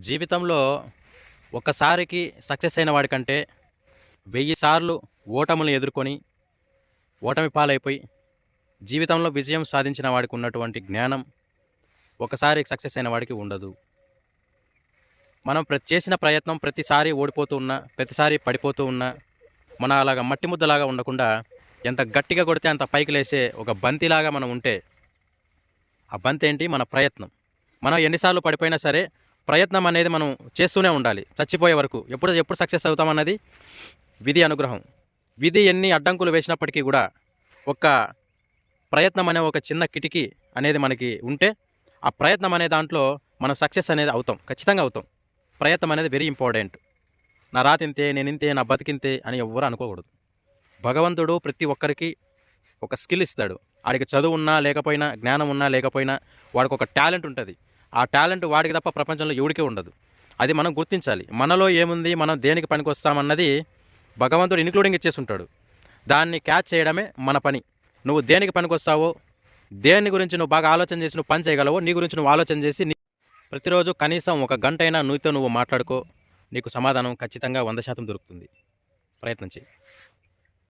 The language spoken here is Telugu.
జీవితంలో ఒక్కసారికి సక్సెస్ అయిన వాడికంటే వెయ్యి సార్లు ఓటములను ఎదుర్కొని ఓటమి పాలైపోయి జీవితంలో విజయం సాధించిన వాడికి ఉన్నటువంటి జ్ఞానం ఒకసారి సక్సెస్ అయిన వాడికి ఉండదు. మనం ప్ర చేసిన ప్రయత్నం ప్రతిసారి ఓడిపోతూ ఉన్నా ప్రతిసారి పడిపోతూ ఉన్నా మన అలాగా మట్టి ముద్దలాగా ఉండకుండా ఎంత గట్టిగా కొడితే అంత పైకి లేసే ఒక బంతిలాగా మనం ఉంటే ఆ బంతి ఏంటి మన ప్రయత్నం. మనం ఎన్నిసార్లు పడిపోయినా సరే ప్రయత్నం అనేది మనం చేస్తూనే ఉండాలి. చచ్చిపోయే వరకు ఎప్పుడు ఎప్పుడు సక్సెస్ అవుతామన్నది? విధి అనుగ్రహం. విధి ఎన్ని అడ్డంకులు వేసినప్పటికీ కూడా ఒక ప్రయత్నం అనే ఒక చిన్న కిటికీ అనేది మనకి ఉంటే ఆ ప్రయత్నం అనే దాంట్లో మనం సక్సెస్ అనేది అవుతాం. ఖచ్చితంగా అవుతాం. ప్రయత్నం అనేది వెరీ ఇంపార్టెంట్ నా రాతింతే నేను ఇంతే నా బతికింతే అని ఎవ్వరు అనుకోకూడదు. భగవంతుడు ప్రతి ఒక్కరికి ఒక స్కిల్ ఇస్తాడు. వాడికి చదువు ఉన్నా లేకపోయినా జ్ఞానం ఉన్నా లేకపోయినా వాడికి ఒక టాలెంట్ ఉంటుంది. ఆ టాలెంట్ వాడికి తప్ప ప్రపంచంలో ఎవడికే ఉండదు. అది మనం గుర్తించాలి. మనలో ఏముంది మనం దేనికి పనికి వస్తామన్నది భగవంతుడు ఇన్క్లూడింగ్ ఇచ్చేసి ఉంటాడు దాన్ని క్యాచ్ చేయడమే మన పని. నువ్వు దేనికి పనికొస్తావో దేని గురించి నువ్వు బాగా ఆలోచన చేసి నువ్వు పని చేయగలవో నీ గురించి నువ్వు ఆలోచన చేసి నీ ప్రతిరోజు కనీసం ఒక గంట అయినా నువ్వుతో నువ్వు మాట్లాడుకో నీకు సమాధానం ఖచ్చితంగా వంద శాతం దొరుకుతుంది. ప్రయత్నం చేయి.